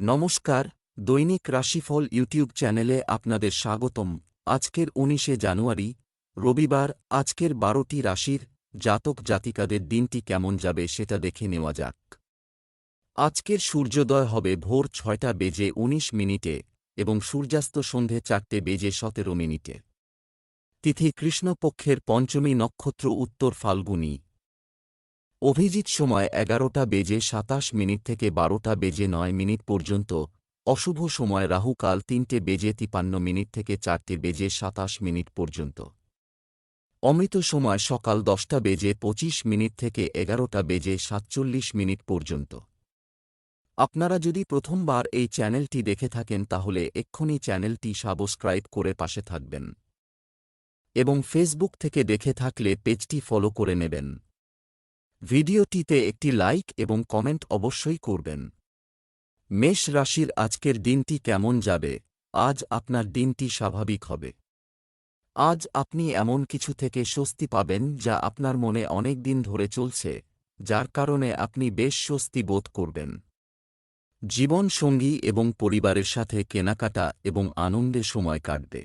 নমস্কার, দৈনিক রাশিফল ইউটিউব চ্যানেলে আপনাদের স্বাগতম। আজকের উনিশে জানুয়ারি, রবিবার, আজকের বারোটি রাশির জাতক জাতিকাদের দিনটি কেমন যাবে সেটা দেখে নেওয়া যাক। আজকের সূর্যোদয় হবে ভোর ছয়টা বেজে ১৯ মিনিটে এবং সূর্যাস্ত সন্ধে চারটে বেজে সতেরো মিনিটে। তিথি কৃষ্ণপক্ষের পঞ্চমী নক্ষত্র উত্তর ফাল্গুনী। অভিজিৎ সময় এগারোটা বেজে সাতাশ মিনিট থেকে বারোটা বেজে নয় মিনিট পর্যন্ত, অশুভ সময় রাহুকাল তিনটে বেজে তিপান্ন মিনিট থেকে চারটে বেজে সাতাশ মিনিট পর্যন্ত। অমৃত সময় সকাল দশটা বেজে পঁচিশ মিনিট থেকে এগারোটা বেজে সাতচল্লিশ মিনিট পর্যন্ত। আপনারা যদি প্রথমবার এই চ্যানেলটি দেখে থাকেন তাহলে এক্ষুনি চ্যানেলটি সাবস্ক্রাইব করে পাশে থাকবেন। এবং ফেসবুক থেকে দেখে থাকলে পেজটি ফলো করে নেবেন। ভিডিওটিতে একটি লাইক এবং কমেন্ট অবশ্যই করবেন। মেষ রাশির আজকের দিনটি কেমন যাবে? আজ আপনার দিনটি স্বাভাবিক হবে। আজ আপনি এমন কিছু থেকে স্বস্তি পাবেন যা আপনার মনে অনেক দিন ধরে চলছে, যার কারণে আপনি বেশ স্বস্তি বোধ করবেন। জীবন সঙ্গী এবং পরিবারের সাথে কেনাকাটা এবং আনন্দে সময় কাটবে।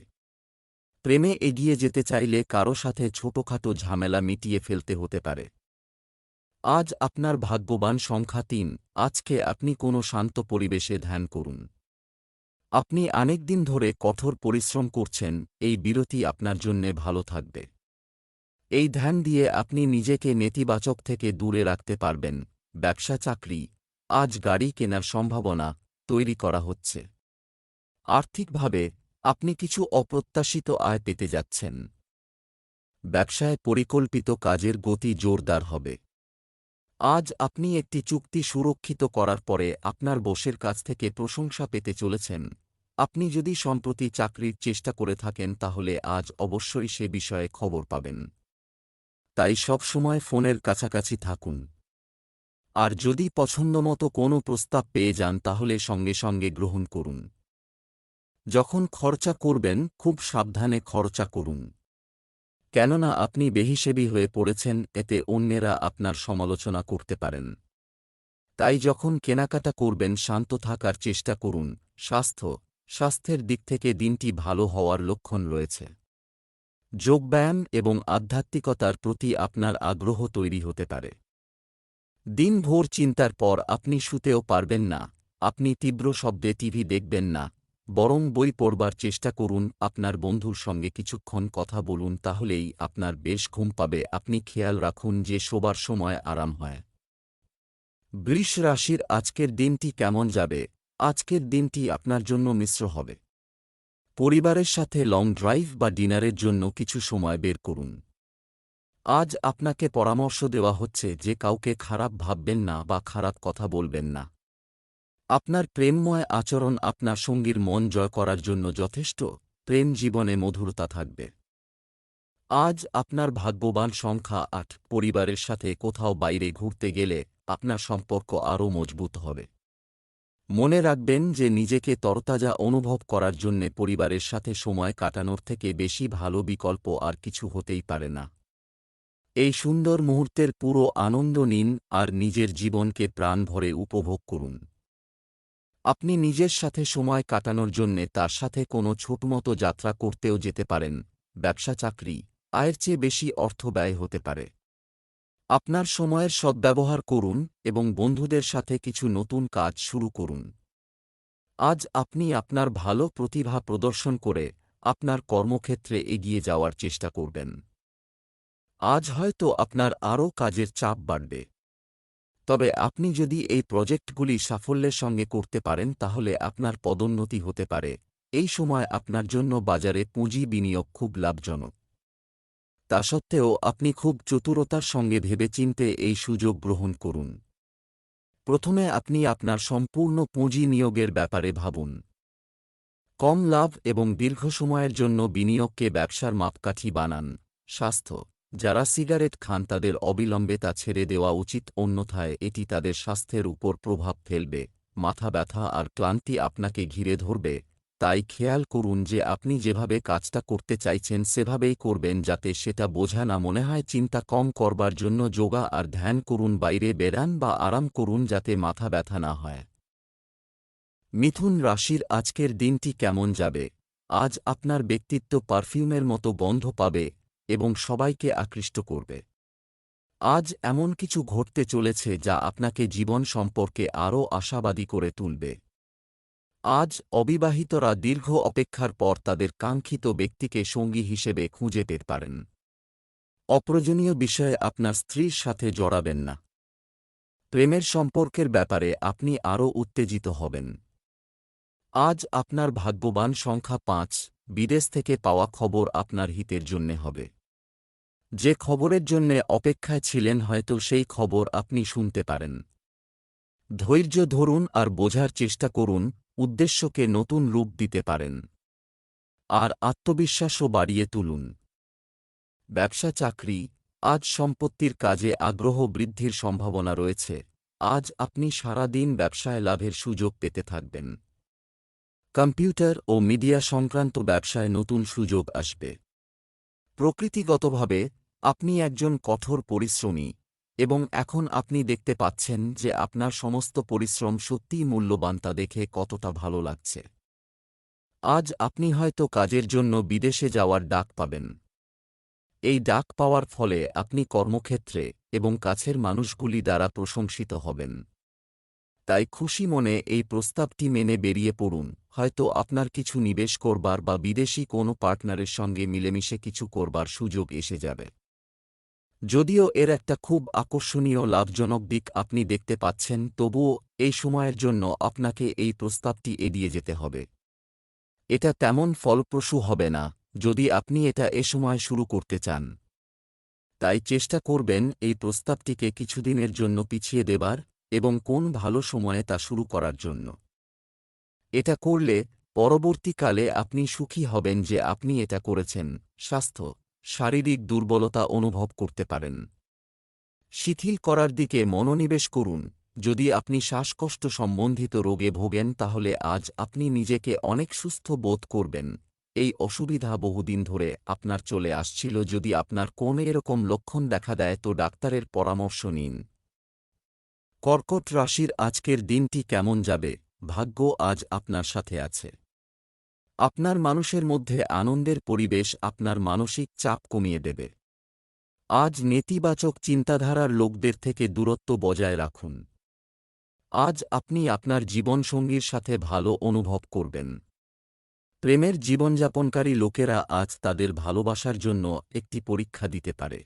প্রেমে এগিয়ে যেতে চাইলে কারও সাথে ছোটখাটো ঝামেলা মিটিয়ে ফেলতে হতে পারে। আজ আপনার ভাগ্যবান সংখ্যা তিন। আজকে আপনি কোনো শান্ত পরিবেশে ধ্যান করুন। আপনি অনেক দিন ধরে কঠোর পরিশ্রম করছেন, এই বিরতি আপনার জন্যে ভালো থাকবে। এই ধ্যান দিয়ে আপনি নিজেকে নেতিবাচক থেকে দূরে রাখতে পারবেন। ব্যবসা, চাকরি, আজ গাড়ি কেনার সম্ভাবনা তৈরি করা হচ্ছে। আর্থিকভাবে আপনি কিছু অপ্রত্যাশিত আয় পেতে যাচ্ছেন। ব্যবসায় পরিকল্পিত কাজের গতি জোরদার হবে। আজ আপনি একটি চুক্তি সুরক্ষিত করার পরে আপনার বসের কাছ থেকে প্রশংসা পেতে চলেছেন। আপনি যদি সম্প্রতি চাকরির চেষ্টা করে থাকেন তাহলে আজ অবশ্যই সে বিষয়ে খবর পাবেন। তাই সবসময় ফোনের কাছাকাছি থাকুন। আর যদি পছন্দমতো কোনো প্রস্তাব পেয়ে যান তাহলে সঙ্গে সঙ্গে গ্রহণ করুন। যখন খরচা করবেন, খুব সাবধানে খরচা করুন। কেননা আপনি বেহিসেবি হয়ে পড়েছেন, এতে অন্যেরা আপনার সমালোচনা করতে পারেন। তাই যখন কেনাকাটা করবেন, শান্ত থাকার চেষ্টা করুন। স্বাস্থ্য, স্বাস্থ্যের দিক থেকে দিনটি ভালো হওয়ার লক্ষণ রয়েছে। যোগব্যায়াম এবং আধ্যাত্মিকতার প্রতি আপনার আগ্রহ তৈরি হতে পারে। দিনভোর চিন্তার পর আপনি শুতেও পারবেন না। আপনি তীব্র শব্দে টিভি দেখবেন না। বরং বই পড়বার চেষ্টা করুন, আপনার বন্ধুর সঙ্গে কিছুক্ষণ কথা বলুন, তাহলেই আপনার বেশ ঘুম পাবে। আপনি খেয়াল রাখুন যে শোবার সময় আরাম হয়। বৃষ রাশির আজকের দিনটি কেমন যাবে? আজকের দিনটি আপনার জন্য মিশ্র হবে। পরিবারের সাথে লং ড্রাইভ বা ডিনারের জন্য কিছু সময় বের করুন। আজ আপনাকে পরামর্শ দেওয়া হচ্ছে যে কাউকে খারাপ ভাববেন না বা খারাপ কথা বলবেন না। আপনার প্রেমময় আচরণ আপনার সঙ্গীর মন জয় করার জন্য যথেষ্ট, প্রেম জীবনে মধুরতা থাকবে। আজ আপনার ভাগ্যবান সংখ্যা আট, পরিবারের সাথে কোথাও বাইরে ঘুরতে গেলে আপনার সম্পর্ক আরও মজবুত হবে। মনে রাখবেন যে নিজেকে তরতাজা অনুভব করার জন্যে পরিবারের সাথে সময় কাটানোর থেকে বেশি ভালো বিকল্প আর কিছু হতেই পারে না। এই সুন্দর মুহূর্তের পুরো আনন্দ নিন আর নিজের জীবনকে প্রাণ ভরে উপভোগ করুন। আপনি নিজের সাথে সময় কাটানোর জন্যে তার সাথে কোনো ছোটমতো যাত্রা করতেও যেতে পারেন, ব্যবসা চাকরি, আয়ের চেয়ে বেশি অর্থ ব্যয় হতে পারে। আপনার সময়ের সদ্ব্যবহার করুন এবং বন্ধুদের সাথে কিছু নতুন কাজ শুরু করুন। আজ আপনি আপনার ভালো প্রতিভা প্রদর্শন করে আপনার কর্মক্ষেত্রে এগিয়ে যাওয়ার চেষ্টা করবেন। আজ হয়তো আপনার আরও কাজের চাপ বাড়বে। তবে আপনি যদি এই প্রজেক্টগুলি সাফল্যের সঙ্গে করতে পারেন, তাহলে আপনার পদোন্নতি হতে পারে। এই সময় আপনার জন্য বাজারে পুঁজি বিনিয়োগ খুব লাভজনক। তা সত্ত্বেও আপনি খুব চতুরতার সঙ্গে ভেবেচিন্তে এই সুযোগ গ্রহণ করুন। প্রথমে আপনি আপনার সম্পূর্ণ পুঁজি নিয়োগের ব্যাপারে ভাবুন। কম লাভ এবং দীর্ঘ সময়ের জন্য বিনিয়োগকে ব্যবসার মাপকাঠি বানান। স্বাস্থ্য যারা সিগারেট খান তাদের অবিলম্বে তা ছেড়ে দেওয়া উচিত, অন্যথায় এটি তাদের স্বাস্থ্যের উপর প্রভাব ফেলবে, মাথা ব্যথা আর ক্লান্তি আপনাকে ঘিরে ধরবে। তাই খেয়াল করুন যে আপনি যেভাবে কাজটা করতে চাইছেন সেভাবেই করবেন যাতে সেটা বোঝা না মনে হয় চিন্তা কম করবার জন্য যোগা আর ধ্যান করুন, বাইরে বেরান বা আরাম করুন যাতে মাথা ব্যথা না হয়। মিথুন রাশির আজকের দিনটি কেমন যাবে? আজ আপনার ব্যক্তিত্ব পারফিউমের মতো গন্ধ পাবে এবং সবাইকে আকৃষ্ট করবে। আজ এমন কিছু ঘটতে চলেছে যা আপনাকে জীবন সম্পর্কে আরও আশাবাদী করে তুলবে। আজ অবিবাহিতরা দীর্ঘ অপেক্ষার পর তাদের কাঙ্ক্ষিত ব্যক্তিকে সঙ্গী হিসেবে খুঁজে পেতে পারেন অপ্রয়োজনীয় বিষয়ে আপনার স্ত্রীর সাথে জড়াবেন না। প্রেমের সম্পর্কের ব্যাপারে আপনি আরও উত্তেজিত হবেন। আজ আপনার ভাগ্যবান সংখ্যা পাঁচ, বিদেশ থেকে পাওয়া খবর আপনার হিতের জন্যে হবে। যে খবরের জন্যে অপেক্ষায় ছিলেন হয়তো সেই খবর আপনি শুনতে পারেন। ধৈর্য ধরুন আর বোঝার চেষ্টা করুন, উদ্দেশ্যকে নতুন রূপ দিতে পারেন। আর আত্মবিশ্বাসও বাড়িয়ে তুলুন। ব্যবসা চাকরি, আজ সম্পত্তির কাজে আগ্রহ বৃদ্ধির সম্ভাবনা রয়েছে, আজ আপনি সারা দিন ব্যবসায় লাভের সুযোগ পেতে থাকবেন। কম্পিউটার ও মিডিয়া সংক্রান্ত ব্যবসায় নতুন সুযোগ আসবে। প্রকৃতিগতভাবে আপনি একজন কঠোর পরিশ্রমী এবং এখন আপনি দেখতে পাচ্ছেন যে আপনার সমস্ত পরিশ্রম সত্যিই মূল্যবান তা দেখে কতটা ভালো লাগছে। আজ আপনি হয়তো কাজের জন্য বিদেশে যাওয়ার ডাক পাবেন। এই ডাক পাওয়ার ফলে আপনি কর্মক্ষেত্রে এবং কাছের মানুষগুলি দ্বারা প্রশংসিত হবেন। তাই খুশি মনে এই প্রস্তাবটি মেনে বেরিয়ে পড়ুন, হয়তো আপনার কিছু নিবেশ করবার বা বিদেশি কোনো পার্টনারের সঙ্গে মিলেমিশে কিছু করবার সুযোগ এসে যাবে। যদিও এর একটা খুব আকর্ষণীয় লাভজনক দিক আপনি দেখতে পাচ্ছেন, তবুও এই সময়ের জন্য আপনাকে এই প্রস্তাবটি এড়িয়ে যেতে হবে। এটা তেমন ফলপ্রসূ হবে না, যদি আপনি এটা এ সময় শুরু করতে চান। তাই চেষ্টা করবেন এই প্রস্তাবটিকে কিছুদিনের জন্য পিছিয়ে দেবার এবং কোন ভালো সময়ে তা শুরু করার জন্য। এটা করলে পরবর্তীকালে আপনি সুখী হবেন যে আপনি এটা করেছেন, স্বাস্থ্য শারীরিক দুর্বলতা অনুভব করতে পারেন। শিথিল করার দিকে মনোনিবেশ করুন। যদি আপনি শ্বাসকষ্ট সম্বন্ধিত রোগে ভোগেন, তাহলে আজ আপনি নিজেকে অনেক সুস্থ বোধ করবেন। এই অসুবিধা বহুদিন ধরে আপনার চলে আসছিল। যদি আপনার কোন এরকম লক্ষণ দেখা দেয়, তো ডাক্তারের পরামর্শ নিন। কর্কট রাশির আজকের দিনটি কেমন যাবে? ভাগ্য আজ আপনার সাথে আছে। আপনার মানুষের মধ্যে আনন্দের পরিবেশ আপনার মানসিক চাপ কমিয়ে দেবে। আজ নেতিবাচক চিন্তাধারার লোকদের থেকে দূরত্ব বজায় রাখুন। আজ আপনি আপনার জীবনসঙ্গীর সাথে ভালো অনুভব করবেন। প্রেমের জীবনযাপনকারী লোকেরা আজ তাদের ভালোবাসার জন্য একটি পরীক্ষা দিতে পারে।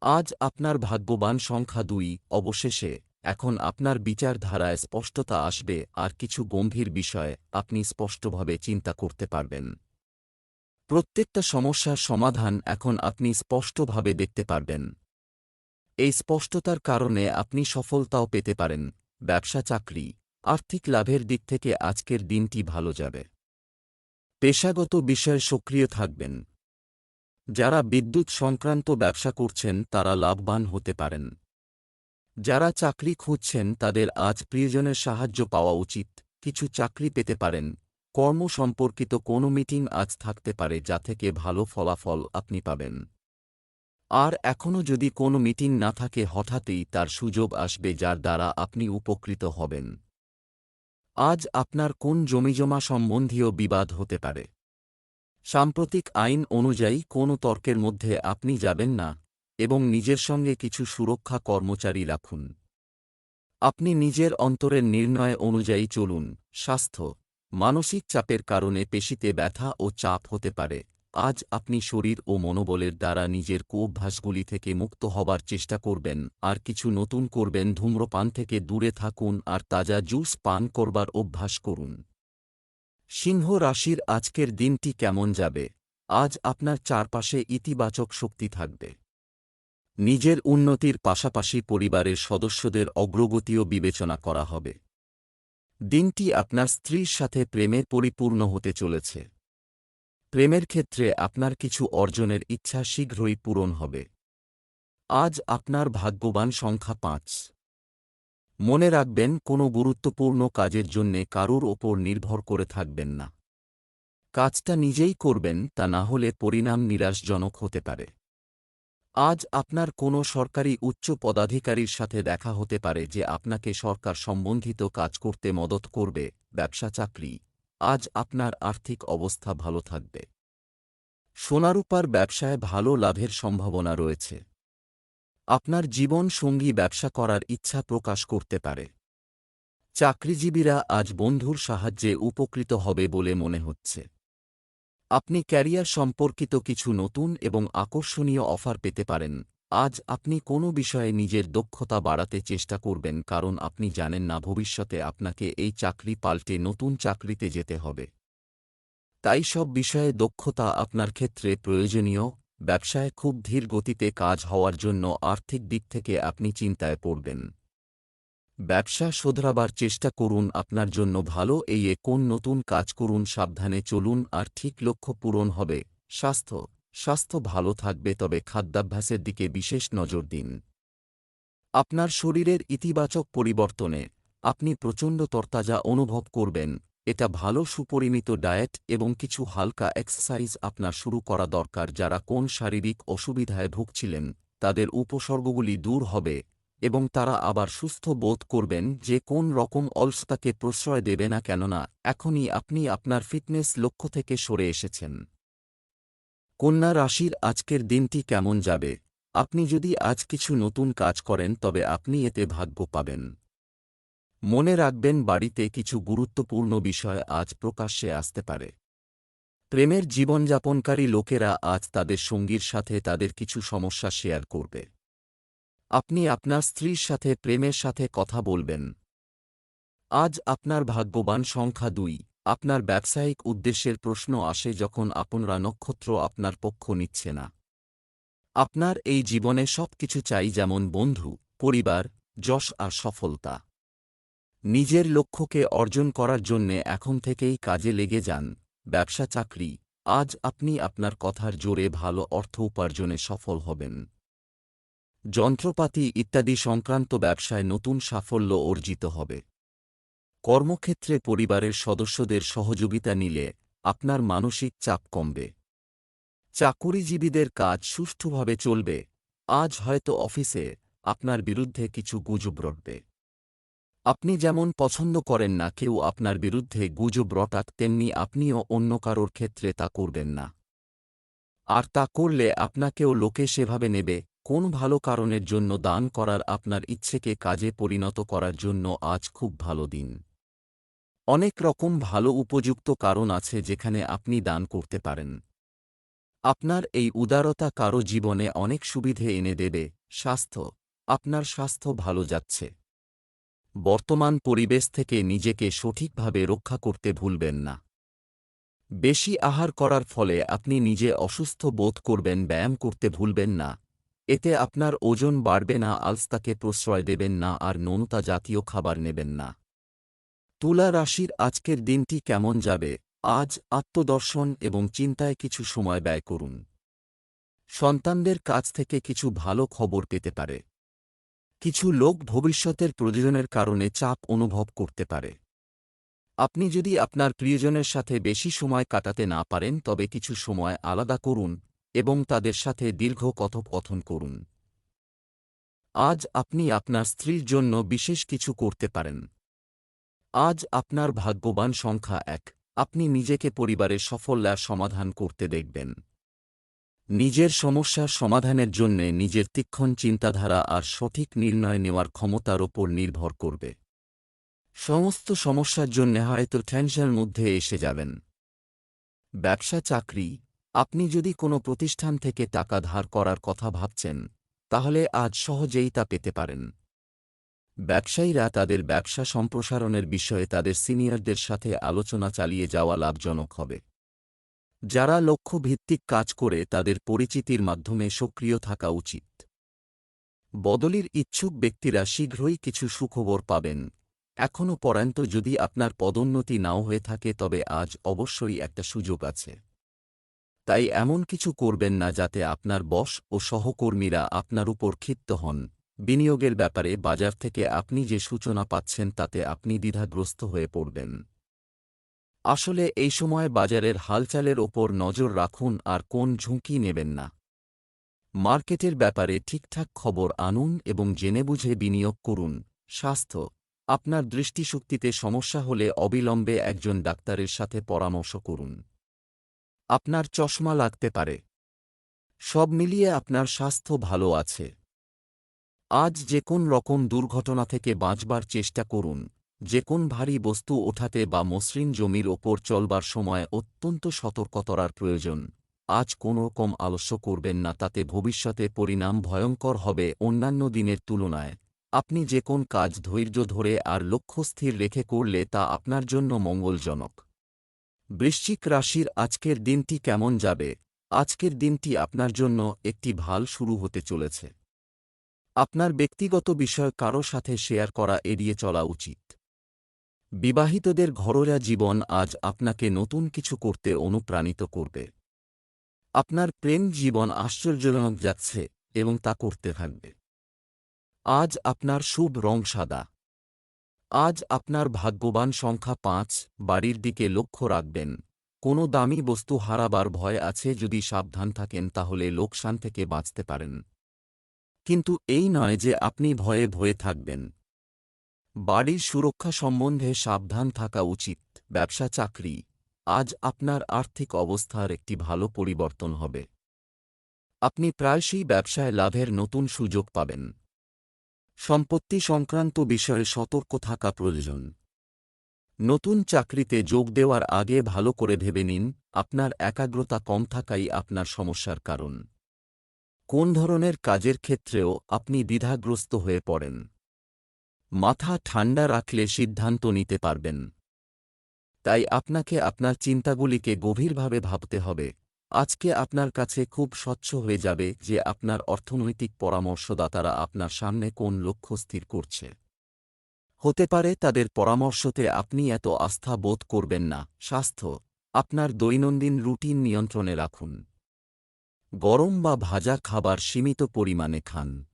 আজ আপনার ভাগ্যবান সংখ্যা দুই, অবশেষে এখন আপনার বিচারধারায় স্পষ্টতা আসবে, আর কিছু গম্ভীর বিষয় আপনি স্পষ্টভাবে চিন্তা করতে পারবেন। প্রত্যেকটা সমস্যার সমাধান এখন আপনি স্পষ্টভাবে দেখতে পারবেন। এই স্পষ্টতার কারণে আপনি সফলতাও পেতে পারেন, ব্যবসা, চাকরি, আর্থিক লাভের দিক থেকে আজকের দিনটি ভালো যাবে। পেশাগত বিষয়ে সক্রিয় থাকবেন। যারা বিদ্যুৎ সংক্রান্ত ব্যবসা করছেন তারা লাভবান হতে পারেন। যারা চাকরি খুঁজছেন তাদের আজ প্রিয়জনের সাহায্য পাওয়া উচিত, কিছু চাকরি পেতে পারেন। কর্ম সম্পর্কিত কোনো মিটিং আজ থাকতে পারে যা থেকে ভালো ফলাফল আপনি পাবেন। আর এখনও যদি কোনো মিটিং না থাকে হঠাৎই তার সুযোগ আসবে যার দ্বারা আপনি উপকৃত হবেন। আজ আপনার কোন জমিজমা সম্বন্ধীয় বিবাদ হতে পারে? সাম্প্রতিক আইন অনুযায়ী কোনো তর্কের মধ্যে আপনি যাবেন না। এবং নিজের সঙ্গে কিছু সুরক্ষা কর্মচারী রাখুন। আপনি নিজের অন্তরের নির্ণয় অনুযায়ী চলুন। স্বাস্থ্য, মানসিক চাপের কারণে পেশিতে ব্যথা ও চাপ হতে পারে। আজ আপনি শরীর ও মনোবলের দ্বারা নিজের কোভ্যাসগুলি থেকে মুক্ত হবার চেষ্টা করবেন। আর কিছু নতুন করবেন, ধূম্রপান থেকে দূরে থাকুন আর তাজা জুস পান করবার অভ্যাস করুন। সিংহ রাশির আজকের দিনটি কেমন যাবে? আজ আপনার চারপাশে ইতিবাচক শক্তি থাকবে। নিজের উন্নতির পাশাপাশি পরিবারের সদস্যদের অগ্রগতিও বিবেচনা করা হবে। দিনটি আপনার স্ত্রীর সাথে প্রেমে পরিপূর্ণ হতে চলেছে। প্রেমের ক্ষেত্রে আপনার কিছু অর্জনের ইচ্ছা শীঘ্রই পূরণ হবে। আজ আপনার ভাগ্যবান সংখ্যা পাঁচ। মনে রাখবেন, কোনো গুরুত্বপূর্ণ কাজের জন্যে কারুর ওপর নির্ভর করে থাকবেন না। কাজটা নিজেই করবেন, তা না হলে পরিণাম নিরাশজনক হতে পারে। আজ আপনার কোনো সরকারি উচ্চ পদাধিকারীর সাথে দেখা হতে পারে যে আপনাকে সরকার সম্বন্ধিত কাজ করতে মদত করবে, ব্যবসা চাকরি। আজ আপনার আর্থিক অবস্থা ভালো থাকবে। সোনারূপার ব্যবসায় ভালো লাভের সম্ভাবনা রয়েছে। আপনার জীবন সঙ্গী ব্যবসা করার ইচ্ছা প্রকাশ করতে পারে। চাকরিজীবীরা আজ বন্ধুর সাহায্যে উপকৃত হবে বলে মনে হচ্ছে। আপনি ক্যারিয়ার সম্পর্কিত কিছু নতুন এবং আকর্ষণীয় অফার পেতে পারেন। আজ আপনি কোনো বিষয়ে নিজের দক্ষতা বাড়াতে চেষ্টা করবেন কারণ আপনি জানেন না ভবিষ্যতে আপনাকে এই চাকরি পাল্টে নতুন চাকরিতে যেতে হবে। তাই সব বিষয়ে দক্ষতা আপনার ক্ষেত্রে প্রয়োজনীয়। ব্যবসায় খুব ধীর গতিতে কাজ হওয়ার জন্য আর্থিক দিক থেকে আপনি চিন্তায় পড়বেন। ব্যবসা শোধরাবার চেষ্টা করুন আপনার জন্য ভালো, এই এ কোন নতুন কাজ করুন, সাবধানে চলুন, আর ঠিক লক্ষ্য পূরণ হবে। স্বাস্থ্য। স্বাস্থ্য ভালো থাকবে, তবে খাদ্যাভ্যাসের দিকে বিশেষ নজর দিন। আপনার শরীরের ইতিবাচক পরিবর্তনে আপনি প্রচণ্ড তরতাজা অনুভব করবেন। এটা ভালো সুপরিমিত ডায়েট এবং কিছু হালকা এক্সারসাইজ আপনার শুরু করা দরকার, যারা কোন শারীরিক অসুবিধায় ভুগছিলেন, তাদের উপসর্গগুলি দূর হবে। এবং তারা আবার সুস্থ বোধ করবেন যে কোন রকম অলসতাকে প্রশ্রয় দেবে না কেননা এখনই আপনি আপনার ফিটনেস লক্ষ্য থেকে সরে এসেছেন। কন্যা রাশির আজকের দিনটি কেমন যাবে? আপনি যদি আজ কিছু নতুন কাজ করেন তবে আপনি এতে ভাগ্য পাবেন। মনে রাখবেন বাড়িতে কিছু গুরুত্বপূর্ণ বিষয় আজ প্রকাশ্যে আসতে পারে। প্রেমের জীবনযাপনকারী লোকেরা আজ তাদের সঙ্গীর সাথে তাদের কিছু সমস্যা শেয়ার করবে। আপনি আপনার স্ত্রীর সাথে, প্রেমের সাথে কথা বলবেন। আজ আপনার ভাগ্যবান সংখ্যা দুই। আপনার ব্যবসায়িক উদ্দেশ্যের প্রশ্ন আসে যখন আপনারা নক্ষত্র আপনার পক্ষ নিচ্ছে না। আপনার এই জীবনে সব কিছু চাই যেমন বন্ধু, পরিবার, যশ আর সফলতা। নিজের লক্ষ্যকে অর্জন করার জন্যে এখন থেকেই কাজে লেগে যান। ব্যবসা চাকরি। আজ আপনি আপনার কথার জোরে ভালো অর্থ উপার্জনে সফল হবেন। যন্ত্রপাতি ইত্যাদি সংক্রান্ত ব্যবসায় নতুন সাফল্য অর্জিত হবে। কর্মক্ষেত্রে পরিবারের সদস্যদের সহযোগিতা নিলে আপনার মানসিক চাপ কমবে। চাকুরিজীবীদের কাজ সুষ্ঠুভাবে চলবে। আজ হয়তো অফিসে আপনার বিরুদ্ধে কিছু গুজব রটবে। আপনি যেমন পছন্দ করেন না, কেউ আপনার বিরুদ্ধে গুজব রটাক, তেমনি আপনিও অন্য কারোর ক্ষেত্রে তা করবেন না। আর তা করলে আপনাকেও লোকে সেভাবে নেবে কোন ভালো কারণের জন্য দান করার আপনার ইচ্ছেকে কাজে পরিণত করার জন্য আজ খুব ভালো দিন। অনেক রকম ভালো উপযুক্ত কারণ আছে যেখানে আপনি দান করতে পারেন। আপনার এই উদারতা কারও জীবনে অনেক সুবিধে এনে দেবে, স্বাস্থ্য, আপনার স্বাস্থ্য ভালো যাচ্ছে। বর্তমান পরিবেশ থেকে নিজেকে সঠিকভাবে রক্ষা করতে ভুলবেন না। বেশি আহার করার ফলে আপনি নিজে অসুস্থ বোধ করবেন, ব্যায়াম করতে ভুলবেন না। এতে আপনার ওজন বাড়বে না, আলস্তাকে প্রশ্রয় দেবেন না আর নৌতা জাতীয় খাবার নেবেন না। তুলা রাশির আজকের দিনটি কেমন যাবে? আজ আত্মদর্শন এবং চিন্তায় কিছু সময় ব্যয় করুন। সন্তানদের কাছ থেকে কিছু ভালো খবর পেতে পারে। কিছু লোক ভবিষ্যতের প্রয়োজনের কারণে চাপ অনুভব করতে পারে। আপনি যদি আপনার প্রিয়জনের সাথে বেশি সময় কাটাতে না পারেন, তবে কিছু সময় আলাদা করুন এবং তাদের সাথে দীর্ঘ কথোপকথন করুন। আজ আপনি আপনার স্ত্রীর জন্য বিশেষ কিছু করতে পারেন। আজ আপনার ভাগ্যবান সংখ্যা এক। আপনি নিজেকে পরিবারের সফল্যার সমাধান করতে দেখবেন। নিজের সমস্যার সমাধানের জন্যে নিজের তীক্ষণ চিন্তাধারা আর সঠিক নির্ণয় নেওয়ার ক্ষমতার ওপর নির্ভর করবে। সমস্ত সমস্যার জন্য হয়তো টেনশনের মধ্যে এসে যাবেন। ব্যবসা, চাকরি আপনি যদি কোনো প্রতিষ্ঠান থেকে টাকা ধার করার কথা ভাবছেন, তাহলে আজ সহজেই তা পেতে পারেন। ব্যবসায়ীরা তাদের ব্যবসা সম্প্রসারণের বিষয়ে তাদের সিনিয়রদের সাথে আলোচনা চালিয়ে যাওয়া লাভজনক হবে। যারা লক্ষ্যভিত্তিক কাজ করে, তাদের পরিচিতির মাধ্যমে সক্রিয় থাকা উচিত। বদলির ইচ্ছুক ব্যক্তিরা শীঘ্রই কিছু সুখবর পাবেন। এখনও পর্যন্ত যদি আপনার পদোন্নতি নাও হয়ে থাকে, তবে আজ অবশ্যই একটা সুযোগ আছে। তাই এমন কিছু করবেন না যাতে আপনার বস ও সহকর্মীরা আপনার উপর ক্ষিপ্ত হন। বিনিয়োগের ব্যাপারে বাজার থেকে আপনি যে সূচনা পাচ্ছেন তাতে আপনি দ্বিধাগ্রস্ত হয়ে পড়বেন। আসলে এই সময় বাজারের হালচালের ওপর নজর রাখুন আর কোন ঝুঁকি নেবেন না। মার্কেটের ব্যাপারে ঠিকঠাক খবর আনুন এবং জেনে বুঝে বিনিয়োগ করুন। স্বাস্থ্য। আপনার দৃষ্টিশক্তিতে সমস্যা হলে অবিলম্বে একজন ডাক্তারের সাথে পরামর্শ করুন। আপনার চশমা লাগতে পারে। সব মিলিয়ে আপনার স্বাস্থ্য ভালো আছে। আজ যে কোন রকম দুর্ঘটনা থেকে বাঁচবার চেষ্টা করুন। যে কোন ভারী বস্তু ওঠাতে বা মসৃণ জমির ওপর চলবার সময় অত্যন্ত সতর্কতার প্রয়োজন। আজ কোনো রকম আলস্য করবেন না, তাতে ভবিষ্যতে পরিণাম ভয়ঙ্কর হবে অন্যান্য দিনের তুলনায়। আপনি যে কোন কাজ ধৈর্য ধরে আর লক্ষ্য স্থির রেখে করলে তা আপনার জন্য মঙ্গলজনক। বৃশ্চিক রাশির আজকের দিনটি কেমন যাবে? আজকের দিনটি আপনার জন্য একটি ভালো শুরু হতে চলেছে। আপনার ব্যক্তিগত বিষয় কারও সাথে শেয়ার করা এড়িয়ে চলা উচিত। বিবাহিতদের ঘরোয়া জীবন আজ আপনাকে নতুন কিছু করতে অনুপ্রাণিত করবে। আপনার প্রেম জীবন আশ্চর্যজনক যাচ্ছে এবং তা করতে থাকবে। আজ আপনার শুভ রং সাদা। আজ আপনার ভাগ্যবান সংখ্যা পাঁচ, বাড়ির দিকে লক্ষ্য রাখবেন। কোনো দামি বস্তু হারাবার ভয় আছে যদি সাবধান থাকেন তাহলে লোকসান থেকে বাঁচতে পারেন। কিন্তু এই নয় যে আপনি ভয়ে ভয়ে থাকবেন। বাড়ির সুরক্ষা সম্বন্ধে সাবধান থাকা উচিত, ব্যবসা, চাকরি। আজ আপনার আর্থিক অবস্থার একটি ভালো পরিবর্তন হবে। আপনি প্রায়শই ব্যবসায় লাভের নতুন সুযোগ পাবেন। সম্পত্তি সংক্রান্ত বিষয়ে সতর্ক থাকা প্রয়োজন। নতুন চাকরিতে যোগ দেওয়ার আগে ভালো করে ভেবে নিন, আপনার একাগ্রতা কম থাকাই আপনার সমস্যার কারণ। কোন ধরনের কাজের ক্ষেত্রেও আপনি দ্বিধাগ্রস্ত হয়ে পড়েন। মাথা ঠান্ডা রাখলে সিদ্ধান্ত নিতে পারবেন। তাই আপনাকে আপনার চিন্তাগুলিকে গভীরভাবে ভাবতে হবে। আজকে আপনার কাছে খুব স্বচ্ছ হয়ে যাবে যে আপনার অর্থনৈতিক পরামর্শদাতারা আপনার সামনে কোন লক্ষ্য স্থির করছে। হতে পারে তাদের পরামর্শতে আপনি এত আস্থা বোধ করবেন না। স্বাস্থ্য, আপনার দৈনন্দিন রুটিন নিয়ন্ত্রণে রাখুন। গরম বা ভাজা খাবার সীমিত পরিমাণে খান।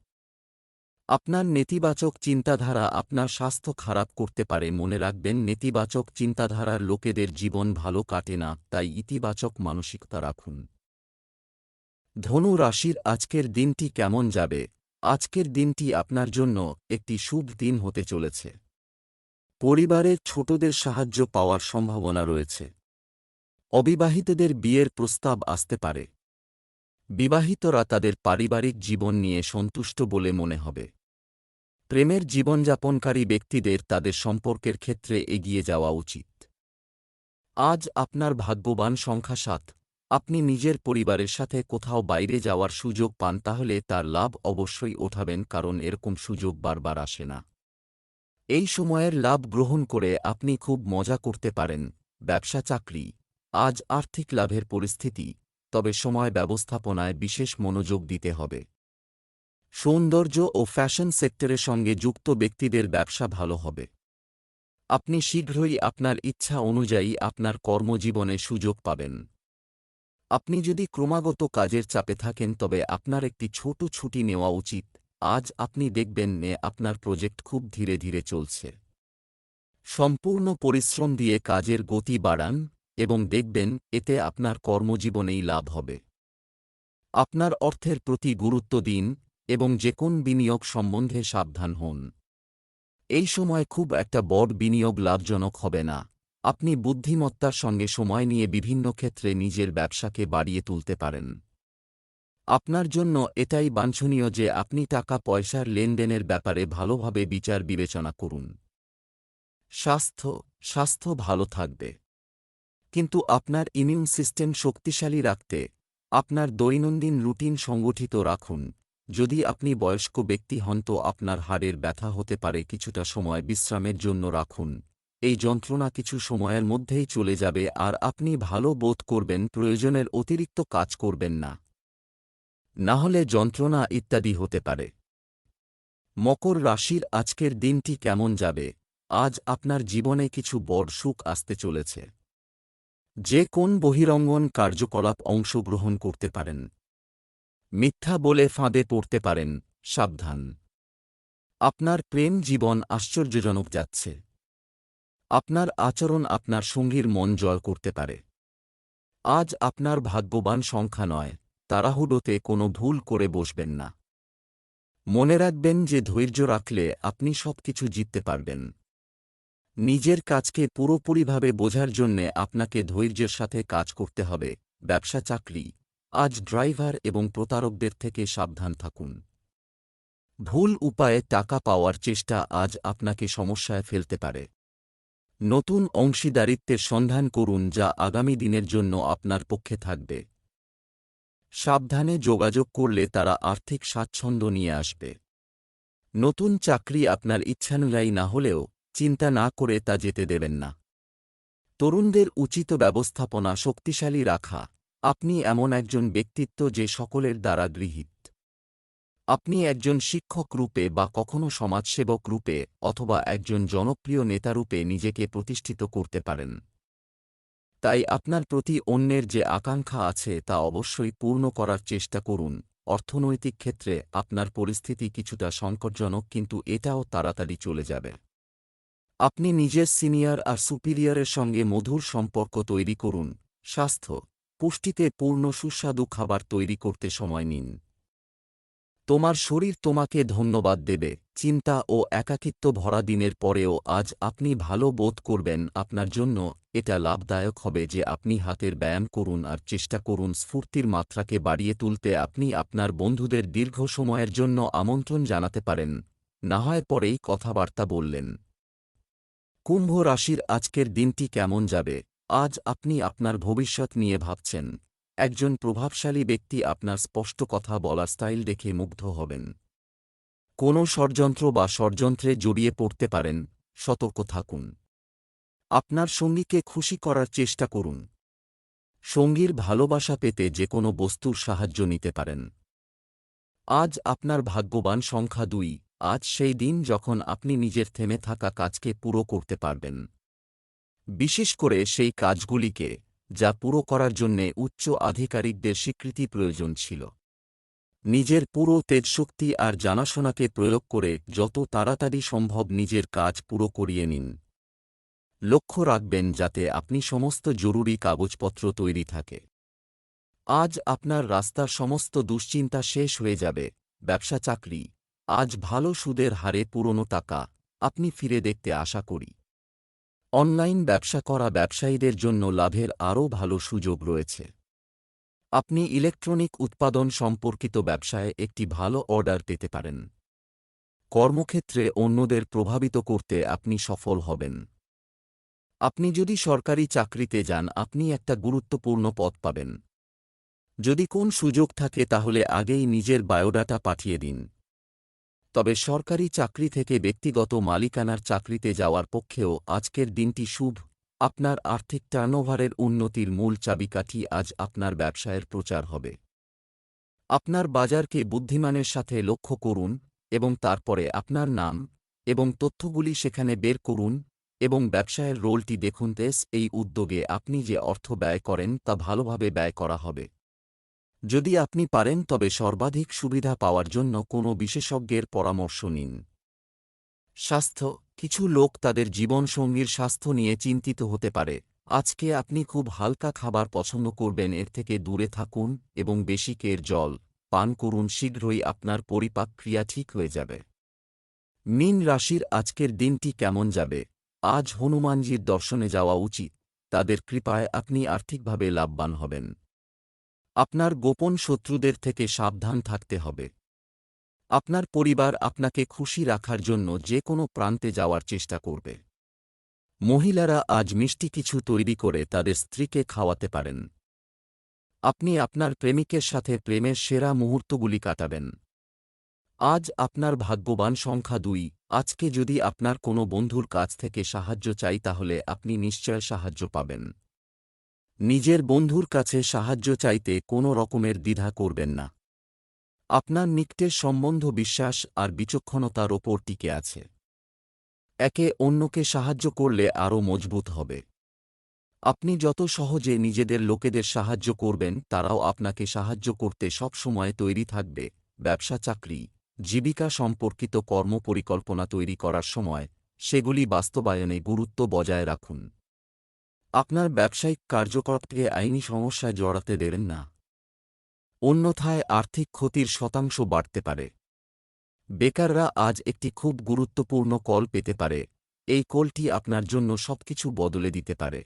আপনার নেতিবাচক চিন্তাধারা আপনার স্বাস্থ্য খারাপ করতে পারে। মনে রাখবেন, নেতিবাচক চিন্তাধারার লোকেদের জীবন ভালো কাটে না, তাই ইতিবাচক মানসিকতা রাখুন। ধনু রাশির আজকের দিনটি কেমন যাবে? আজকের দিনটি আপনার জন্য একটি শুভ দিন হতে চলেছে। পরিবারের ছোটদের সাহায্য পাওয়ার সম্ভাবনা রয়েছে। অবিবাহিতদের বিয়ের প্রস্তাব আসতে পারে। বিবাহিতরা তাদের পারিবারিক জীবন নিয়ে সন্তুষ্ট বলে মনে হবে। প্রেমের জীবনযাপনকারী ব্যক্তিদের তাদের সম্পর্কের ক্ষেত্রে এগিয়ে যাওয়া উচিত। আজ আপনার ভাগ্যবান সংখ্যা সাত। আপনি নিজের পরিবারের সাথে কোথাও বাইরে যাওয়ার সুযোগ পান তাহলে তার লাভ অবশ্যই ওঠাবেন কারণ এরকম সুযোগ বারবার আসে না। এই সময়ের লাভ গ্রহণ করে আপনি খুব মজা করতে পারেন। ব্যবসা, চাকরি। আজ আর্থিক লাভের পরিস্থিতি, তবে সময় ব্যবস্থাপনায় বিশেষ মনোযোগ দিতে হবে। সৌন্দর্য ও ফ্যাশন সেক্টরের সঙ্গে যুক্ত ব্যক্তিদের ব্যবসা ভালো হবে। আপনি শীঘ্রই আপনার ইচ্ছা অনুযায়ী আপনার কর্মজীবনে সুযোগ পাবেন। আপনি যদি ক্রমাগত কাজের চাপে থাকেন, তবে আপনার একটি ছোট ছুটি নেওয়া উচিত। আজ আপনি দেখবেন নে আপনার প্রজেক্ট খুব ধীরে ধীরে চলছে। সম্পূর্ণ পরিশ্রম দিয়ে কাজের গতি বাড়ান এবং দেখবেন এতে আপনার কর্মজীবনেই লাভ হবে। আপনার অর্থের প্রতি গুরুত্ব দিন এবং যে কোন বিনিয়োগ সম্বন্ধে সাবধান হন। এই সময় খুব একটা বড় বিনিয়োগ লাভজনক হবে না। আপনি বুদ্ধিমত্তার সঙ্গে সময় নিয়ে বিভিন্ন ক্ষেত্রে নিজের ব্যবসাকে বাড়িয়ে তুলতে পারেন। আপনার জন্য এটাই বাঞ্ছনীয় যে আপনি টাকা পয়সার লেনদেনের ব্যাপারে ভালোভাবে বিচার বিবেচনা করুন। স্বাস্থ্য স্বাস্থ্য ভালো থাকবে। কিন্তু আপনার ইমিউন সিস্টেম শক্তিশালী রাখতে, আপনার দৈনন্দিন রুটিন সংগঠিত রাখুন। যদি আপনি বয়স্ক ব্যক্তি হন তো আপনার হাড়ের ব্যথা হতে পারে কিছুটা সময় বিশ্রামের জন্য রাখুন। এই যন্ত্রণা কিছু সময়ের মধ্যেই চলে যাবে আর আপনি ভালো বোধ করবেন, প্রয়োজনের অতিরিক্ত কাজ করবেন না। না হলে যন্ত্রণা ইত্যাদি হতে পারে। মকর রাশির আজকের দিনটি কেমন যাবে? আজ আপনার জীবনে কিছু বড় সুখ আসতে চলেছে। যে কোন বহিরঙ্গন কার্যকলাপ অংশগ্রহণ করতে পারেন। মিথ্যা বলে ফাঁদে পড়তে পারেন, সাবধান। আপনার প্রেম জীবন আশ্চর্যজনক যাচ্ছে। আপনার আচরণ আপনার সঙ্গীর মন জয় করতে পারে। আজ আপনার ভাগ্যবান সংখ্যা নয়, তাড়াহুড়োতে কোনো ভুল করে বসবেন না। মনে রাখবেন যে ধৈর্য রাখলে আপনি সবকিছু জিততে পারবেন। নিজের কাজকে পুরোপুরিভাবে বোঝার জন্যে আপনাকে ধৈর্যের সাথে কাজ করতে হবে ব্যবসা চাকরি আজ ড্রাইভার এবং প্রতারকদের থেকে সাবধান থাকুন। ভুল উপায়ে টাকা পাওয়ার চেষ্টা আজ আপনাকে সমস্যায় ফেলতে পারে। নতুন অংশীদারিত্বের সন্ধান করুন যা আগামী দিনের জন্য আপনার পক্ষে থাকবে। সাবধানে যোগাযোগ করলে তারা আর্থিক স্বাচ্ছন্দ্য নিয়ে আসবে। নতুন চাকরি আপনার ইচ্ছানুযায়ী না হলেও চিন্তা না করে তা যেতে দেবেন না। তরুণদের উচিত ব্যবস্থাপনা শক্তিশালী রাখা। আপনি এমন একজন ব্যক্তিত্ব যে সকলের দ্বারা গৃহীত। আপনি একজন শিক্ষক রূপে বা কখনো সমাজসেবক রূপে অথবা একজন জনপ্রিয় নেতারূপে নিজেকে প্রতিষ্ঠিত করতে পারেন। তাই আপনার প্রতি অন্যের যে আকাঙ্ক্ষা আছে তা অবশ্যই পূর্ণ করার চেষ্টা করুন। অর্থনৈতিক ক্ষেত্রে আপনার পরিস্থিতি কিছুটা সংকটজনক কিন্তু এটাও তাড়াতাড়ি চলে যাবে। আপনি নিজের সিনিয়র আর সুপিরিয়রের সঙ্গে মধুর সম্পর্ক তৈরি করুন। স্বাস্থ্য পুষ্টিতে পূর্ণ সুস্বাদু খাবার তৈরি করতে সময় নিন। তোমার শরীর তোমাকে ধন্যবাদ দেবে। চিন্তা ও একাকিত্ব ভরা দিনের পরেও আজ আপনি ভালো বোধ করবেন, আপনার জন্য এটা লাভদায়ক হবে যে আপনি হাতের ব্যায়াম করুন আর চেষ্টা করুন স্ফূর্তির মাত্রাকে বাড়িয়ে তুলতে আপনি আপনার বন্ধুদের দীর্ঘ সময়ের জন্য আমন্ত্রণ জানাতে পারেন। না হয় পরেই কথাবার্তা বললেন। কুম্ভ রাশির আজকের দিনটি কেমন যাবে? আজ আপনি আপনার ভবিষ্যৎ নিয়ে ভাবছেন। একজন প্রভাবশালী ব্যক্তি আপনার স্পষ্ট কথা বলার স্টাইল দেখে মুগ্ধ হবেন। কোনো ষড়যন্ত্র বা ষড়যন্ত্রে জড়িয়ে পড়তে পারেন, সতর্ক থাকুন। আপনার সঙ্গীকে খুশি করার চেষ্টা করুন। সঙ্গীর ভালোবাসা পেতে যে কোনো বস্তুর সাহায্য নিতে পারেন। আজ আপনার ভাগ্যবান সংখ্যা দুই, আজ সেই দিন যখন আপনি নিজের থেমে থাকা কাজকে পুরো করতে পারবেন। বিশেষ করে সেই কাজগুলিকে, যা পুরো করার জন্যে উচ্চ আধিকারিকদের স্বীকৃতি প্রয়োজন ছিল। নিজের পুরো তেজশক্তি আর জানাশোনাকে প্রয়োগ করে যত তাড়াতাড়ি সম্ভব নিজের কাজ পুরো করিয়ে নিন। লক্ষ্য রাখবেন যাতে আপনি সমস্ত জরুরি কাগজপত্র তৈরি থাকে। আজ আপনার রাস্তার সমস্ত দুশ্চিন্তা শেষ হয়ে যাবে। ব্যবসা চাকরি, আজ ভালো সুদের হারে পুরনো টাকা, আপনি ফিরে দেখতে আশা করি। অনলাইন ব্যবসা করা ব্যবসায়ীদের জন্য লাভের আরও ভালো সুযোগ রয়েছে। আপনি ইলেকট্রনিক উৎপাদন সম্পর্কিত ব্যবসায় একটি ভালো অর্ডার পেতে পারেন। কর্মক্ষেত্রে অন্যদের প্রভাবিত করতে আপনি সফল হবেন। আপনি যদি সরকারি চাকরিতে যান, আপনি একটা গুরুত্বপূর্ণ পদ পাবেন। যদি কোন সুযোগ থাকে, তাহলে আগেই নিজের বায়োডাটা পাঠিয়ে দিন। তবে সরকারি চাকরি থেকে ব্যক্তিগত মালিকানার চাকরিতে যাওয়ার পক্ষেও আজকের দিনটি শুভ। আপনার আর্থিক টার্নওভারের উন্নতির মূল চাবিকাঠি আজ আপনার ব্যবসায়ের প্রচার হবে। আপনার বাজারকে বুদ্ধিমানের সাথে লক্ষ্য করুন এবং তারপরে আপনার নাম এবং তথ্যগুলি সেখানে বের করুন এবং ব্যবসায়ের রোলটি দেখুন। তেস, এই উদ্যোগে আপনি যে অর্থ ব্যয় করেন তা ভালোভাবে ব্যয় করা হবে। যদি আপনি পারেন তবে সর্বাধিক সুবিধা পাওয়ার জন্য কোনো বিশেষজ্ঞের পরামর্শ নিন। স্বাস্থ্য, কিছু লোক তাদের জীবনসঙ্গীর স্বাস্থ্য নিয়ে চিন্তিত হতে পারে। আজকে আপনি খুব হালকা খাবার পছন্দ করবেন, এর থেকে দূরে থাকুন এবং বেশি কের জল পান করুন, শীঘ্রই আপনার পরিপাক ক্রিয়া ঠিক হয়ে যাবে। মীন রাশির আজকের দিনটি কেমন যাবে? আজ হনুমানজির দর্শনে যাওয়া উচিত। তাদের কৃপায় আপনি আর্থিকভাবে লাভবান হবেন। আপনার গোপন শত্রুদের থেকে সাবধান থাকতে হবে। আপনার পরিবার আপনাকে খুশি রাখার জন্য যে কোনো প্রান্তে যাওয়ার চেষ্টা করবে। মহিলারা আজ মিষ্টি কিছু তৈরি করে তাদের স্ত্রীকে খাওয়াতে পারেন। আপনি আপনার প্রেমিকের সাথে প্রেমের সেরা মুহূর্তগুলি কাটাবেন। আজ আপনার ভাগ্যবান সংখ্যা দুই। আজকে যদি আপনার কোনো বন্ধুর কাছ থেকে সাহায্য চাই তাহলে আপনি নিশ্চয় সাহায্য পাবেন। নিজের বন্ধুর কাছে সাহায্য চাইতে কোনো রকমের দ্বিধা করবেন না। আপনার নিকটের সম্বন্ধ বিশ্বাস আর বিচক্ষণতার ওপর টিকে আছে। একে অন্যকে সাহায্য করলে আরও মজবুত হবে। আপনি যত সহজে নিজেদের লোকেদের সাহায্য করবেন, তারাও আপনাকে সাহায্য করতে সবসময় তৈরি থাকবে। ব্যবসা, চাকরি, জীবিকা সম্পর্কিত কর্মপরিকল্পনা তৈরি করার সময় সেগুলি বাস্তবায়নে গুরুত্ব বজায় রাখুন। আপনার ব্যবসায়িক কার্যকলাপকে আইনি সমস্যায় জড়াতে দেবেন না। অন্যথায় আর্থিক ক্ষতির শতাংশ বাড়তে পারে। বেকাররা আজ একটি খুব গুরুত্বপূর্ণ কল পেতে পারে। এই কলটি আপনার জন্য সবকিছু বদলে দিতে পারে।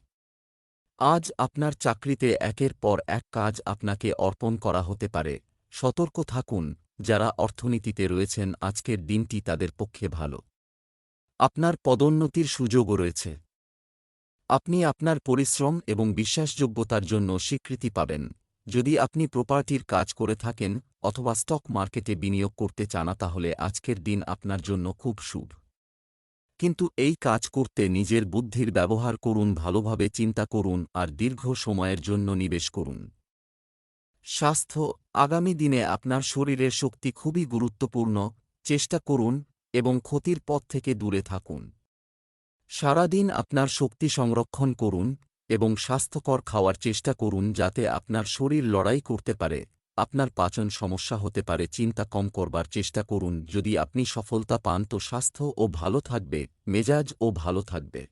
আজ আপনার চাকরিতে একের পর এক কাজ আপনাকে অর্পণ করা হতে পারে। সতর্ক থাকুন, যারা অর্থনীতিতে রয়েছেন, আজকের দিনটি তাদের পক্ষে ভালো। আপনার পদোন্নতির সুযোগও রয়েছে। আপনি আপনার পরিশ্রম এবং বিশ্বাসযোগ্যতার জন্য স্বীকৃতি পাবেন। যদি আপনি প্রপার্টির কাজ করে থাকেন অথবা স্টক মার্কেটে বিনিয়োগ করতে চান, তাহলে আজকের দিন আপনার জন্য খুব শুভ। কিন্তু এই কাজ করতে নিজের বুদ্ধির ব্যবহার করুন, ভালোভাবে চিন্তা করুন আর দীর্ঘ সময়ের জন্য নিবেশ করুন। স্বাস্থ্য, আগামী দিনে আপনার শরীরের শক্তি খুবই গুরুত্বপূর্ণ। চেষ্টা করুন এবং ক্ষতির পথ থেকে দূরে থাকুন। সারাদিন আপনার শক্তি সংরক্ষণ করুন এবং স্বাস্থ্যকর খাওয়ার চেষ্টা করুন যাতে আপনার শরীর লড়াই করতে পারে, আপনার পাচন সমস্যা হতে পারে, চিন্তা কম করবার চেষ্টা করুন, যদি আপনি সফলতা পান তো স্বাস্থ্য ও ভালো থাকবে, মেজাজ ও ভালো থাকবে।